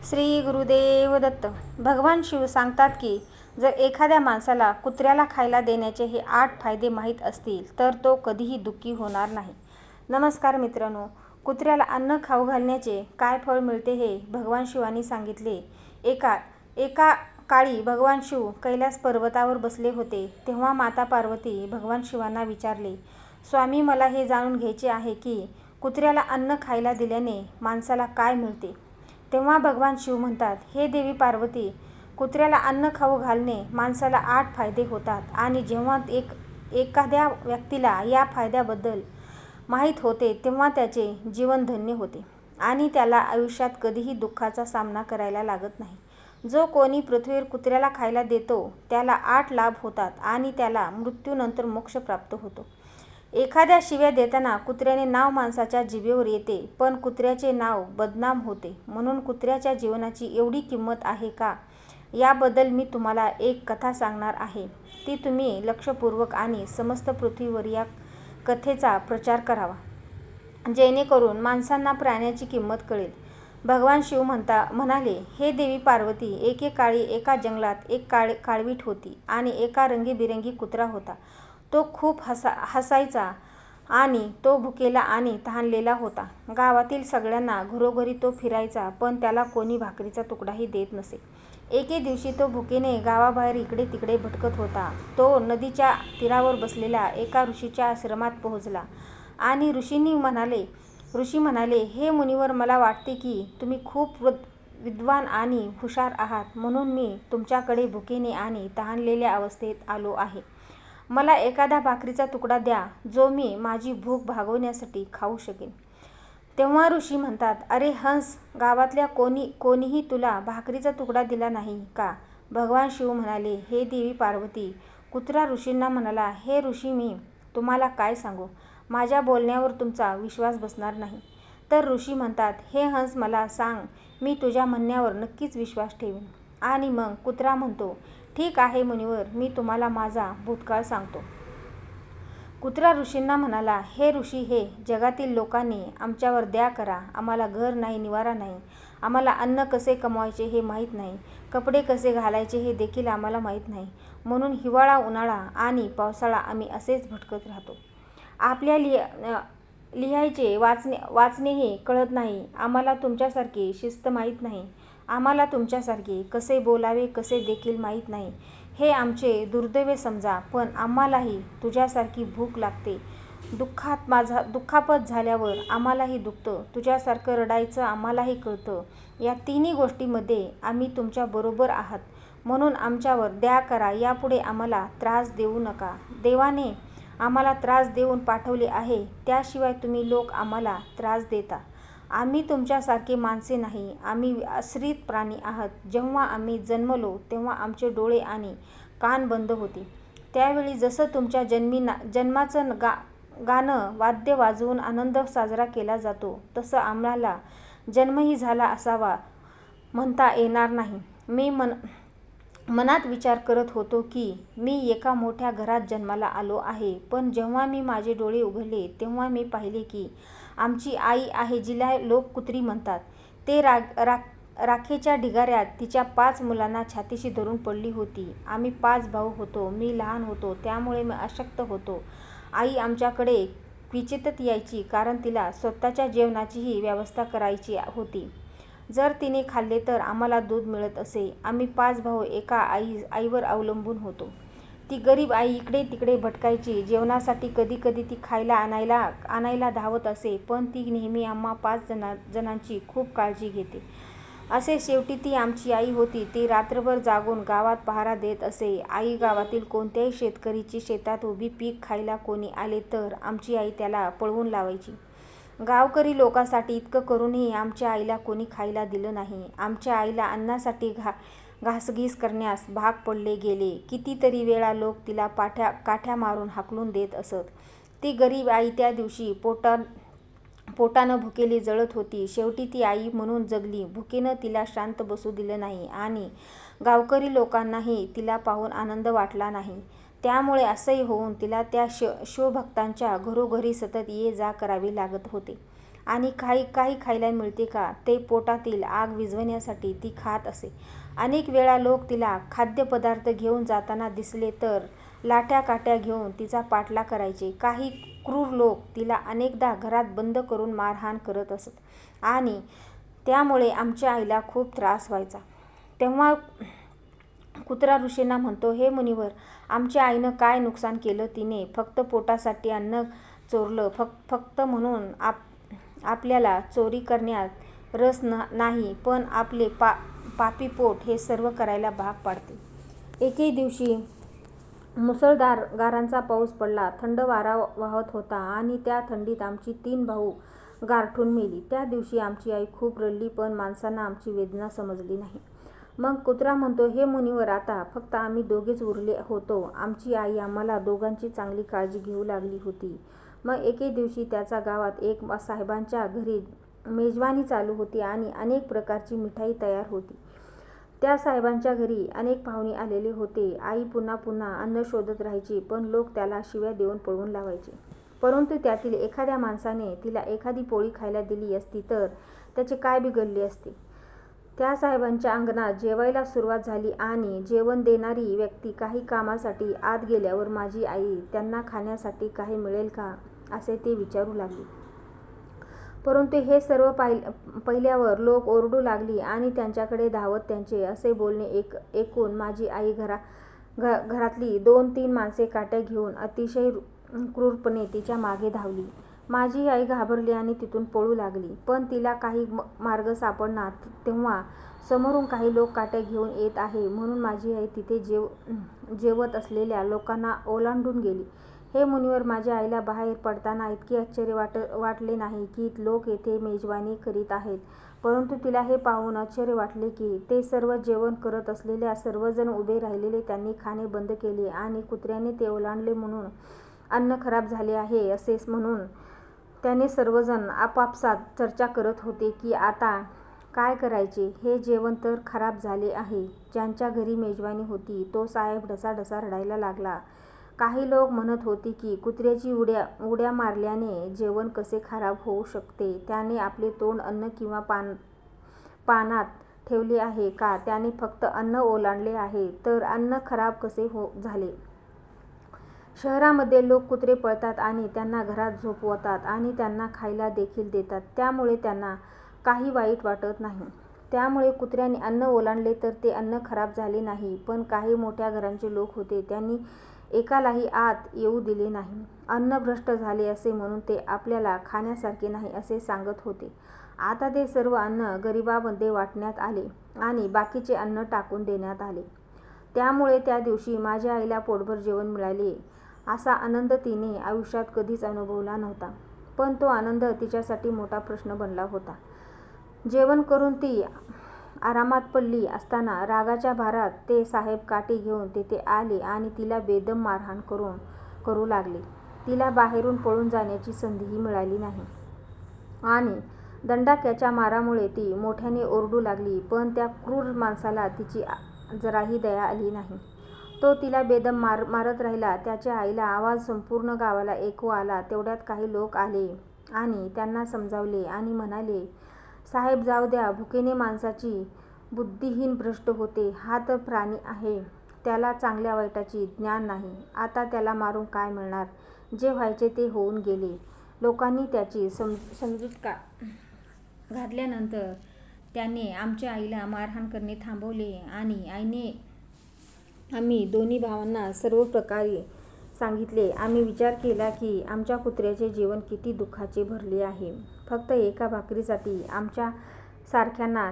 श्री गुरुदेव दत्त. भगवान शिव सांगतात की जर एखाद्या माणसाला कुत्र्याला खायला देण्याचे हे आठ फायदे माहीत असतील तर तो कधीही दुःखी होणार नाही. नमस्कार मित्रांनो कुत्र्याला अन्न खाऊ घालण्याचे काय फळ मिळते हे भगवान शिवानी सांगितले. एका एका काळी भगवान शिव कैलास पर्वतावर बसले होते तेव्हा माता पार्वती भगवान शिवांना विचारले स्वामी मला हे जाणून घ्यायचे आहे की कुत्र्याला अन्न खायला दिल्याने माणसाला काय मिळते? तेव्हा भगवान शिव म्हणतात हे देवी पार्वती कुत्र्याला अन्न खाऊ घालणे माणसाला आठ फायदे होतात आणि जेव्हा एक एखाद्या व्यक्तीला या फायद्याबद्दल माहीत होते तेव्हा त्याचे जीवन धन्य होते आणि त्याला आयुष्यात कधीही दुःखाचा सामना करायला लागत नाही. जो कोणी पृथ्वीवर कुत्र्याला खायला देतो त्याला आठ लाभ होतात आणि त्याला मृत्यूनंतर मोक्ष प्राप्त होतो. एखाद्या शिव्या देताना कुत्र्याने नाव माणसाच्या जिभेवर येते पण कुत्र्याचे नाव बदनाम होते. म्हणून कुत्र्याच्या जीवनाची एवढी किंमत आहे का? याबद्दल मी तुम्हाला एक कथा सांगणार आहे. ती तुम्ही लक्षपूर्वक आणि समस्त पृथ्वीवर या कथेचा प्रचार करावा. जेणेकरून माणसांना प्राण्याची किंमत कळेल. भगवान शिव म्हणता म्हणाले हे देवी पार्वती एकेकाळी एका जंगलात एक काळ काळवीट होती आणि एका रंगीबिरंगी कुत्रा होता. तो खूप हसा हसायचा आणि तो भुकेला आणि तहानलेला होता. गावातील सगळ्यांना घरोघरी तो फिरायचा पण त्याला कोणी भाकरीचा तुकडाही देत नसे. एके दिवशी तो भुकेने गावाबाहेर इकडे तिकडे भटकत होता. तो नदीच्या तीरावर बसलेल्या एका ऋषीच्या आश्रमात पोहोचला आणि ऋषींनी म्हणाले ऋषी म्हणाले हे मुनिवर मला वाटते की तुम्ही खूप विद्वान आणि हुशार आहात म्हणून मी तुमच्याकडे भुकेने आणि तहानलेल्या अवस्थेत आलो आहे. मला एखादा भाकरीचा तुकडा द्या जो मी माझी भूक भागवण्यासाठी खाऊ शकेन. तेव्हा ऋषी म्हणतात अरे हंस गावातल्या कोणी कोणीही तुला भाकरीचा तुकडा दिला नाही का? भगवान शिव म्हणाले हे देवी पार्वती कुत्रा ऋषींना म्हणाला हे ऋषी मी तुम्हाला काय सांगू? माझ्या बोलण्यावर तुमचा विश्वास बसणार नाही. तर ऋषी म्हणतात हे हंस मला सांग मी तुझ्या म्हणण्यावर नक्कीच विश्वास ठेवीन. आणि मग कुत्रा म्हणतो ठीक आहे मुनिवर मी तुम्हाला माझा भूतकाळ सांगतो. कुत्रा ऋषींना म्हणाला हे ऋषी हे जगातील लोकांनी आमच्यावर द्या करा. आम्हाला घर नाही निवारा नाही. आम्हाला अन्न कसे कमवायचे हे माहीत नाही. कपडे कसे घालायचे हे देखील आम्हाला माहीत नाही. म्हणून हिवाळा उन्हाळा आणि पावसाळा आम्ही असेच भटकत राहतो. आपल्या लिहा लिहायचे वाचणे वाचणेही कळत नाही. आम्हाला तुमच्यासारखी शिस्त माहीत नाही. आम्हाला तुमच्यासारखे कसे बोलावे कसे देखील माहीत नाही हे आमचे दुर्दैव समजा पण आम्हालाही तुझ्यासारखी भूक लागते. दुःखात माझा दुःखापत झाल्यावर आम्हालाही दुखतं. तुझ्यासारखं रडायचं आम्हालाही कळतं. या तिन्ही गोष्टीमध्ये आम्ही तुमच्याबरोबर आहात. म्हणून आमच्यावर दया करा. यापुढे आम्हाला त्रास देऊ नका. देवाने आम्हाला त्रास देऊन पाठवले आहे. त्याशिवाय तुम्ही लोक आम्हाला त्रास देता. आम्ही तुमच्यासारखे माणसे नाही. आम्ही आश्रित प्राणी आहात. जेव्हा आम्ही जन्मलो तेव्हा आमचे डोळे आणि कान बंद होते. त्यावेळी जसं तुमच्या जन्मी ना जन्माचं गा गाणं वाद्य वाजवून आनंद साजरा केला जातो तसं आम्हाला जन्मही झाला असावा म्हणता येणार नाही. मी मन मनात विचार करत होतो की मी एका मोठ्या घरात जन्माला आलो आहे. पण जेव्हा मी माझे डोळे उघडले तेव्हा मी पाहिले की आमची आई आहे जिला लोक कुत्री म्हणतात. ते राग राख राखेच्या ढिगाऱ्यात तिच्या पाच मुलांना छातीशी धरून पडली होती. आम्ही पाच भाऊ होतो. मी लहान होतो. त्यामुळे मी अशक्त होतो. आई आमच्याकडे क्विचितच यायची कारण तिला स्वतःच्या जेवणाचीही व्यवस्था करायची होती. जर तिने खाल्ले तर आम्हाला दूध मिळत असे. आम्ही पाच भाऊ एका आई आईवर अवलंबून होतो. ती गरीब आई इकडे तिकडे भटकायची. जेवणासाठी कधी कधी ती खायला आणायला आणायला धावत असे पण ती नेहमी आम्हा पाच जना जणांची खूप काळजी घेते. असे शेवटी ती आमची आई होती. ती रात्रभर जागून गावात पहारा देत असे. आई गावातील कोणत्याही शेतकरीची शेतात उभी पीक खायला कोणी आले तर आमची आई त्याला पळवून लावायची. गावकरी लोकांसाठी इतकं करूनही आमच्या आईला कोणी खायला दिलं नाही. आमच्या आईला अन्नासाठी घा घासघीस करण्यास भाग पडले गेले. कितीतरी वेळा लोक तिला पाठ्या काठ्या मारून हाकलून देत असत. ती गरीब आई त्या दिवशी पोटा पोटानं भुकेली जळत होती. शेवटी ती आई म्हणून जगली. भुकेनं तिला शांत बसू दिलं नाही आणि गावकरी लोकांनाही तिला पाहून आनंद वाटला नाही. त्यामुळे असंही होऊन तिला त्या श शिवभक्तांच्या घरोघरी सतत ये जा करावी लागत होते. आणि काही काही खायला मिळते का? ते पोटातील आग विझवण्यासाठी ती खात असे. अनेक वेळा लोक तिला खाद्यपदार्थ घेऊन जाताना दिसले तर लाट्या काठ्या घेऊन तिचा पाठला करायचे. काही क्रूर लोक तिला अनेकदा घरात बंद करून मारहाण करत असत आणि त्यामुळे आमच्या आईला खूप त्रास व्हायचा. तेव्हा कुत्रा ऋषींना म्हणतो हे मुनिवर आमच्या आईनं काय नुकसान केलं तिने? फक्त पोटासाठी अन्न चोरलं. फक फक्त म्हणून आप आपल्याला चोरी करण्यात रस न नाही पण आपले पा पापी पोट हे सर्व करायला भाग पाडते. एके दिवशी मुसळधार गारांचा पाऊस पडला. थंड वारा वाहत होता आणि त्या थंडीत आमची तीन भाऊ गारठून मेली. त्या दिवशी आमची आई खूप रडली पण माणसांना आमची वेदना समजली नाही. मग कुत्रा म्हणतो हे मुनीवर आता फक्त आम्ही दोघेच उरले होतो. आमची आई आम्हाला दोघांची चांगली काळजी घेऊ लागली होती. मग एके दिवशी त्याचा गावात एक साहेबांच्या घरी मेजवानी चालू होती आणि अनेक प्रकारची मिठाई तयार होती. त्या साहेबांच्या घरी अनेक पाहुणे आलेले होते. आई पुन्हा पुन्हा अन्न शोधत राहायची पण लोक त्याला शिव्या देऊन पळवून लावायचे. परंतु त्यातील एखाद्या माणसाने तिला एखादी पोळी खायला दिली असती तर त्याचे काय बिघडले असते? त्या साहेबांच्या अंगणात जेवायला सुरुवात झाली आणि जेवण देणारी व्यक्ती काही कामासाठी आत गेल्यावर माझी आई त्यांना खाण्यासाठी काही मिळेल का? असे ते विचारू लागली. परंतु हे सर्व पाहि पहिल्यावर लोक ओरडू लागली आणि त्यांच्याकडे धावत त्यांचे असे बोलणे एक ऐकून माझी आई घरा घ घरातली दोन तीन माणसे काट्या घेऊन अतिशय क्रूरपणे तिच्यामागे धावली. माझी आई घाबरली आणि तिथून पळू लागली. पण तिला काही मार्ग सापडणार तेव्हा समोरून काही लोक काट्या घेऊन येत आहे. म्हणून माझी आई तिथे जेव जेवत असलेल्या लोकांना ओलांडून गेली. हे मुनीवर माझ्या आईला बाहेर पडताना इतके आश्चर्य वाट वाटले नाही की लोक येथे मेजवानी करीत आहेत. परंतु तिला हे पाहून आश्चर्य वाटले की ते सर्व जेवण करत असलेल्या सर्वजण उभे राहिलेले त्यांनी खाणे बंद केले आणि कुत्र्याने ते ओलांडले म्हणून अन्न खराब झाले आहे असेच म्हणून त्याने सर्वजण आपापसात चर्चा करत होते की आता काय करायचे? हे जेवण तर खराब झाले आहे. ज्यांच्या घरी मेजवानी होती तो साहेब ढसाढसा रडायला लागला. काही लोक म्हणत होते की कुत्र्याची उड्या उड्या मारल्याने जेवण कसे खराब होऊ शकते? त्याने आपले तोंड अन्न किंवा पान पानात ठेवले आहे का? त्याने फक्त अन्न ओलांडले आहे. तर अन्न खराब कसे हो झाले? शहरामध्ये लोक कुत्रे पळतात आणि त्यांना घरात झोपवतात आणि त्यांना खायला देखील देतात. त्यामुळे त्यांना काही वाईट वाटत नाही. त्यामुळे कुत्र्याने अन्न ओलांडले तर ते अन्न खराब झाले नाही. पण काही मोठ्या घरांचे लोक होते. त्यांनी एकालाही आत येऊ दिले नाही. अन्न भ्रष्ट झाले असे म्हणून ते आपल्याला खाण्यासारखे नाही असे सांगत होते. आता ते सर्व अन्न गरिबामध्ये वाटण्यात आले आणि बाकीचे अन्न टाकून देण्यात आले. त्यामुळे त्या दिवशी माझ्या आईला पोटभर जेवण मिळाले. असा आनंद तिने आयुष्यात कधीच अनुभवला नव्हता. पण तो आनंद तिच्यासाठी मोठा प्रश्न बनला होता. जेवण करून ती आरामात पडली असताना रागाच्या भारात ते साहेब काठी घेऊन तेथे आले आणि तिला बेदम मारहाण करून करू लागले. तिला बाहेरून पळून जाण्याची संधीही मिळाली नाही. आणि दंडाक्याच्या मारामुळे ती मोठ्याने ओरडू लागली पण त्या क्रूर माणसाला तिची जराही दया आली नाही. तो तिला बेदम मार मारत राहिला. त्याच्या आईला आवाज संपूर्ण गावाला ऐकू आला. तेवढ्यात काही लोक आले आणि त्यांना समजावले आणि म्हणाले साहेब जाऊ द्या. भुकेने माणसाची बुद्धिहीन भ्रष्ट होते. हा तर प्राणी आहे. त्याला चांगल्या वाईटाची ज्ञान नाही. आता त्याला मारून काय मिळणार? जे व्हायचे ते होऊन गेले. लोकांनी त्याची सम समजूत का घातल्यानंतर त्याने आमच्या आईला मारहाण करणे थांबवले आणि आईने आम्ही दोन्ही भावांना सर्व प्रकारे सांगितले. आम्ही विचार केला की आमच्या कुत्र्याचे जीवन किती दुःखाचे भरले आहे. फक्त एका भाकरीसाठी आमच्या सारख्यांना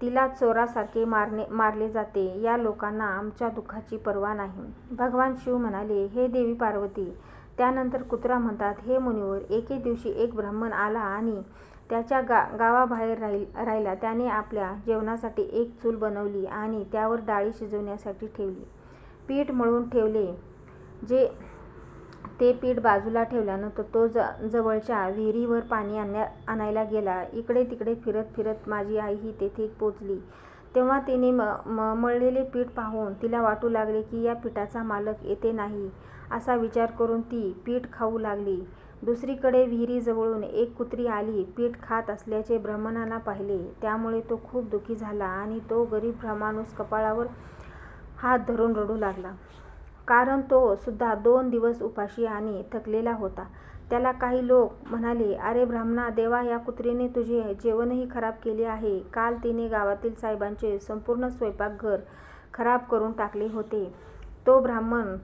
तिला चोरासारखे मारणे मारले जाते. या लोकांना आमच्या दुःखाची पर्वा नाही. भगवान शिव म्हणाले हे देवी पार्वती त्यानंतर कुत्रा म्हणतात हे मुनिवर एके दिवशी एक ब्राह्मण आला आणि त्याच्या गा गावाबाहेर राहील राहिला. त्याने आपल्या जेवणासाठी एक चूल बनवली आणि त्यावर डाळी शिजवण्यासाठी ठेवली. पीठ मळून ठेवले. जे ते पीठ बाजूला ठेवल्यानंतर तो ज जवळच्या विहिरीवर पाणी आणण्या आणायला गेला. इकडे तिकडे फिरत फिरत माझी आई ही तेथे पोचली. तेव्हा तिने म म मळलेले पीठ पाहून तिला वाटू लागले की या पिठाचा मालक येते नाही. असा विचार करून ती पीठ खाऊ लागली. दुसरीकडे विहिरीजवळून एक कुत्री आली पीठ खात असल्याचे ब्राह्मणांना पाहिले. त्यामुळे तो खूप दुःखी झाला आणि तो गरीब माणूस कपाळावर हात धरून रडू लागला. कारण तो सुद्धा दोन दिवस उपाशी आणि थकलेला होता. त्याला काही लोक म्हणाले, अरे ब्राह्मणा, देवा, या कुत्रीने तुझे जेवणही खराब केले आहे. काल तिने गावातील साहेबांचे संपूर्ण स्वयंपाकघर खराब करून टाकले होते. तो ब्राह्मण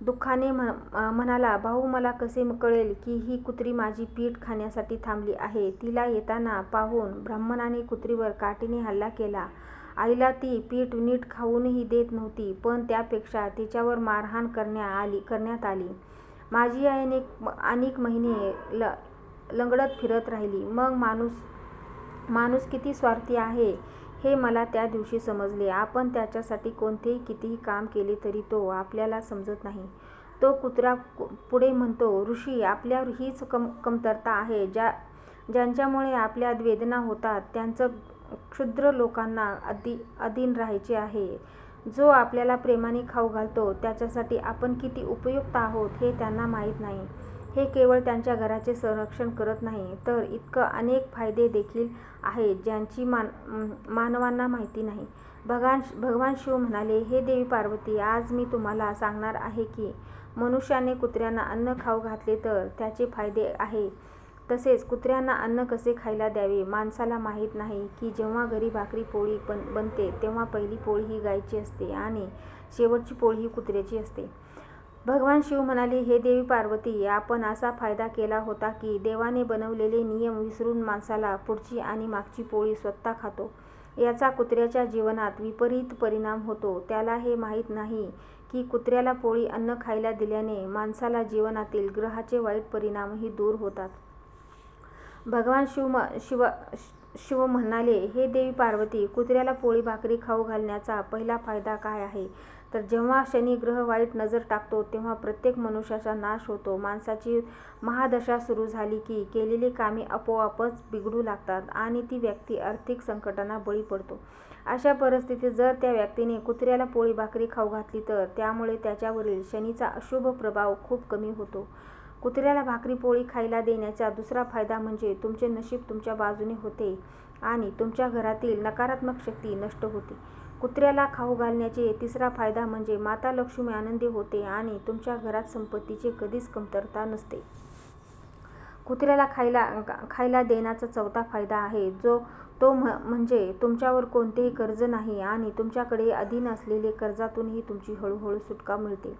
दुःखाने म्हणाला, भाऊ, मला कसे कळेल की ही कुत्री माझी पीठ खाण्यासाठी थांबली आहे? तिला येताना पाहून ब्राह्मणाने कुत्रीवर काठीने हल्ला केला. आईला ती पीठ नीट खाऊनही देत नव्हती, पण त्यापेक्षा तिच्यावर मारहाण करण्या आली करण्यात आली. माझी आई अनेक महिने ल लंगडत फिरत राहिली. मग माणूस माणूस किती स्वार्थी आहे हे मला त्या दिवशी समजले. आपण त्याच्यासाठी कोणतेही कितीही काम केले तरी तो आपल्याला समजत नाही. तो कुत्रा पुढे म्हणतो, ऋषी, आपल्या हीच कम कमतरता आहे. ज्या ज्यांच्यामुळे आपल्यात वेदना होतात त्यांचं क्षुद्र लोकांना अधीन राहायचे आहे. जो आपल्याला प्रेमाने खाऊ घालतो त्याच्यासाठी आपण किती उपयुक्त आहोत हे त्यांना माहीत नाही. हे केवळ त्यांच्या घराचे संरक्षण करत नाही, तर इतकं अनेक फायदे देखील आहेत ज्यांची मान मानवांना माहिती नाही. भगवान शिव म्हणाले, हे देवी पार्वती, आज मी तुम्हाला सांगणार आहे की मनुष्याने कुत्र्यांना अन्न खाऊ घातले तर त्याचे फायदे आहे तसेच कुत्र्यांना अन्न कसे खायला द्यावे. माणसाला माहीत नाही की जेव्हा घरी भाकरी-पोळी बनते तेव्हा पहिली पोळी ही गायची असते आणि शेवटची पोळी ही कुत्र्याची असते. भगवान शिव म्हणाले, हे देवी पार्वती, आपण असा फायदा केला होता की देवाने बनवलेले नियम विसरून माणसाला पुढची आणि मागची पोळी स्वतः खातो. याचा कुत्र्याच्या जीवनात विपरीत परिणाम होतो. त्याला हे माहीत नाही की कुत्र्याला पोळी अन्न खायला दिल्याने माणसाला जीवनातील ग्रहाचे वाईट परिणामही दूर होतात. भगवान शिव म्हणाले, हे देवी पार्वती, कुत्र्याला पोळी-भाकरी खाऊ घालण्याचा पहिला फायदा काय आहे? तर जेव्हा शनी ग्रह वाईट नजर टाकतो तेव्हा प्रत्येक मनुष्याचा नाश होतो. माणसाची महादशा सुरू झाली की केलेली कामे आपोआपच बिघडू लागतात आणि ती व्यक्ती आर्थिक संकटांना बळी पडतो. अशा परिस्थितीत जर त्या व्यक्तीने कुत्र्याला पोळी-भाकरी खाऊ घातली तर त्यामुळे त्याच्यावरील शनीचा अशुभ प्रभाव खूप कमी होतो. कुत्र्याला भाकरी-पोळी खायला देण्याचा दुसरा फायदा म्हणजे तुमचे नशीब तुमच्या बाजूने होते आणि तुमच्या घरातील नकारात्मक शक्ती नष्ट होते. कुत्र्याला खाऊ घालण्याचे तिसरा फायदा म्हणजे माता लक्ष्मी आनंदी होते आणि तुमच्या घरात संपत्तीची कधीच कमतरता नसते. कुत्र्याला खायला खायला देण्याचा चौथा फायदा आहे जो तो म्हणजे तुमच्यावर कोणतेही कर्ज नाही आणि तुमच्याकडे अधीन असलेले कर्जातूनही तुमची हळूहळू सुटका मिळते.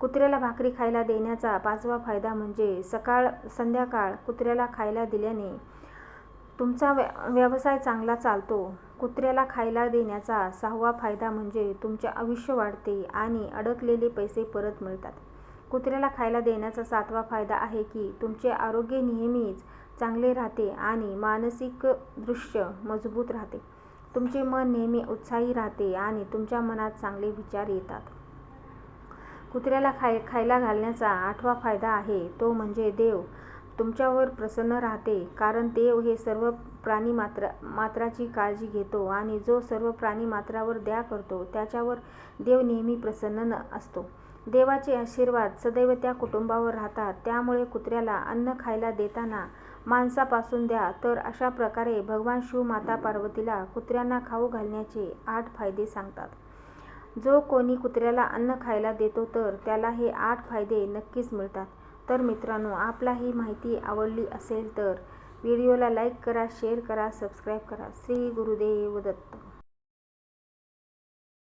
कुत्र्याला भाकरी खायला देण्याचा पाचवा फायदा म्हणजे सकाळ-संध्याकाळ कुत्र्याला खायला दिल्याने तुमचा व्यवसाय चांगला चालतो. कुत्र्याला खायला देण्याचा सहावा फायदा म्हणजे तुमचे आयुष्य वाढते आणि अडकलेले पैसे परत मिळतात. कुत्र्याला खायला देण्याचा सातवा फायदा आहे की तुमचे आरोग्य नेहमीच चांगले राहते आणि मानसिक दृश्य मजबूत राहते. तुमचे मन नेहमी उत्साही राहते आणि तुमच्या मनात चांगले विचार येतात. कुत्र्याला खाय खायला घालण्याचा आठवा फायदा आहे तो म्हणजे देव तुमच्यावर प्रसन्न राहते. कारण देव हे सर्व प्राणिमात्रांची काळजी घेतो आणि जो सर्व प्राणिमात्रांवर दया करतो त्याच्यावर देव नेहमी प्रसन्न असतो. देवाचे आशीर्वाद सदैव त्या कुटुंबावर राहतात. त्यामुळे कुत्र्याला अन्न खायला देताना माणसापासून द्या. तर अशा प्रकारे भगवान शिव माता पार्वतीला कुत्र्यांना खाऊ घालण्याचे आठ फायदे सांगतात. जो कोणी कुत्र्याला अन्न खायला देतो तर त्याला हे आठ फायदे नक्कीच मिळतात. तर मित्रांनो, आपला ही माहिती आवडली असेल तर व्हिडिओला लाईक करा, शेअर करा, सबस्क्राईब करा. श्री गुरुदेव दत्त.